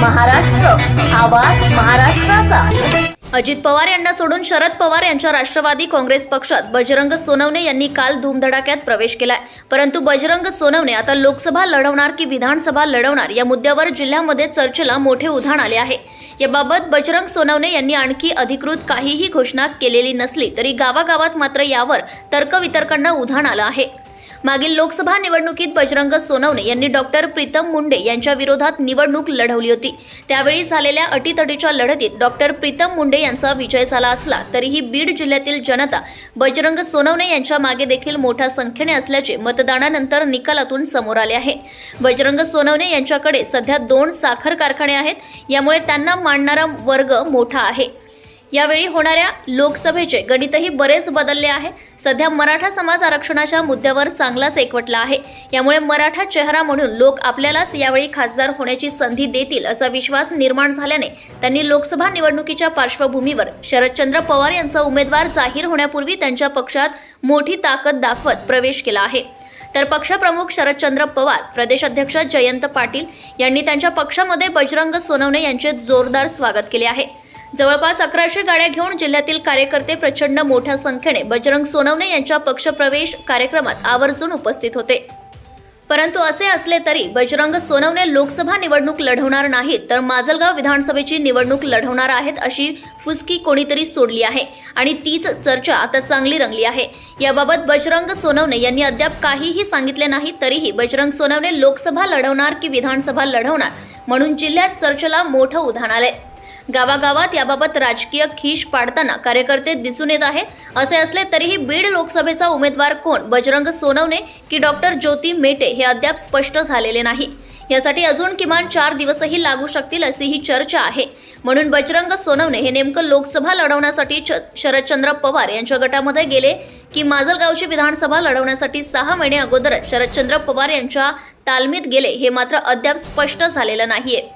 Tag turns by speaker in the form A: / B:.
A: महाराष्ट्र आवाज महाराष्ट्राचा.
B: अजित पवार यांना सोडून शरद पवार यांच्या राष्ट्रवादी काँग्रेस पक्षात बजरंग सोनवणे यांनी काल धूमधडाक्यात प्रवेश केलाय. परंतु बजरंग सोनवणे आता लोकसभा लढवणार की विधानसभा लढवणार या मुद्द्यावर जिल्ह्यामध्ये चर्चेला मोठे उधाण आले आहे. याबाबत बजरंग सोनवणे यांनी आणखी अधिकृत काहीही घोषणा केलेली नसली तरी गावागावात मात्र यावर तर्कवितर्कांना उधाण आलं आहे. मागील लोकसभा निवडणुकीत बजरंग सोनवणे यांनी डॉक्टर प्रीतम मुंडे यांच्या विरोधात निवडणूक लढवली होती. त्यावेळी झालेल्या अटीतटीच्या लढतीत डॉक्टर प्रीतम मुंडे यांचा विजय झाला असला तरीही बीड जिल्ह्यातील जनता बजरंग सोनवणे यांच्या मागे देखील मोठ्या संख्येने असल्याचे मतदानानंतर निकालातून समोर आले आहे. बजरंग सोनवणे यांच्याकडे सध्या दोन साखर कारखाने आहेत. यामुळे त्यांना मांडणारा वर्ग मोठा आहे. यावेळी होणाऱ्या लोकसभेचे गणितही बरेच बदलले आहे. सध्या मराठा समाज आरक्षणाच्या मुद्द्यावर चांगलाच एकवटला आहे. यामुळे मराठा चेहरा म्हणून लोक आपल्यालाच यावेळी खासदार होण्याची संधी देतील असा विश्वास निर्माण झाल्याने त्यांनी लोकसभा निवडणुकीच्या पार्श्वभूमीवर शरदचंद्र पवार यांचा उमेदवार जाहीर होण्यापूर्वी त्यांच्या पक्षात मोठी ताकद दाखवत प्रवेश केला आहे. तर पक्षप्रमुख शरदचंद्र पवार प्रदेशाध्यक्ष जयंत पाटील यांनी त्यांच्या पक्षामध्ये बजरंग सोनवणे यांचे जोरदार स्वागत केले आहे. जवळपास अकराशे गाड्या घेऊन जिल्ह्यातील कार्यकर्ते प्रचंड मोठ्या संख्येने बजरंग सोनवणे यांच्या पक्षप्रवेश कार्यक्रमात आवर्जून उपस्थित होते. परंतु असे असले तरी बजरंग सोनवणे लोकसभा निवडणूक लढवणार नाहीत तर माजलगाव विधानसभेची निवडणूक लढवणार आहेत अशी फुसकी कोणीतरी सोडली आहे आणि तीच चर्चा आता चांगली रंगली आहे. याबाबत बजरंग सोनवणे यांनी अद्याप काहीही सांगितले नाही तरीही बजरंग सोनवणे लोकसभा लढवणार की विधानसभा लढवणार म्हणून जिल्ह्यात चर्चेला मोठं उधाण आलंय. गावागावात याबाबत राजकीय खीश पाडताना कार्यकर्ते दिसून येत आहे. असे असले तरीही बीड लोकसभेचा उमेदवार कोण? बजरंग सोनवणे की डॉक्टर ज्योती मेटे हे अद्याप स्पष्ट झालेले नाही. यासाठी अजून किमान चार दिवसही लागू शकतील अशी ही चर्चा आहे. म्हणून बजरंग सोनवणे हे नेमकं लोकसभा लढवण्यासाठी शरदचंद्र पवार यांच्या गटामध्ये गेले की माजलगावची विधानसभा लढवण्यासाठी सहा महिने अगोदरच शरदचंद्र पवार यांच्या तालमीत गेले हे मात्र अद्याप स्पष्ट झालेलं नाहीये.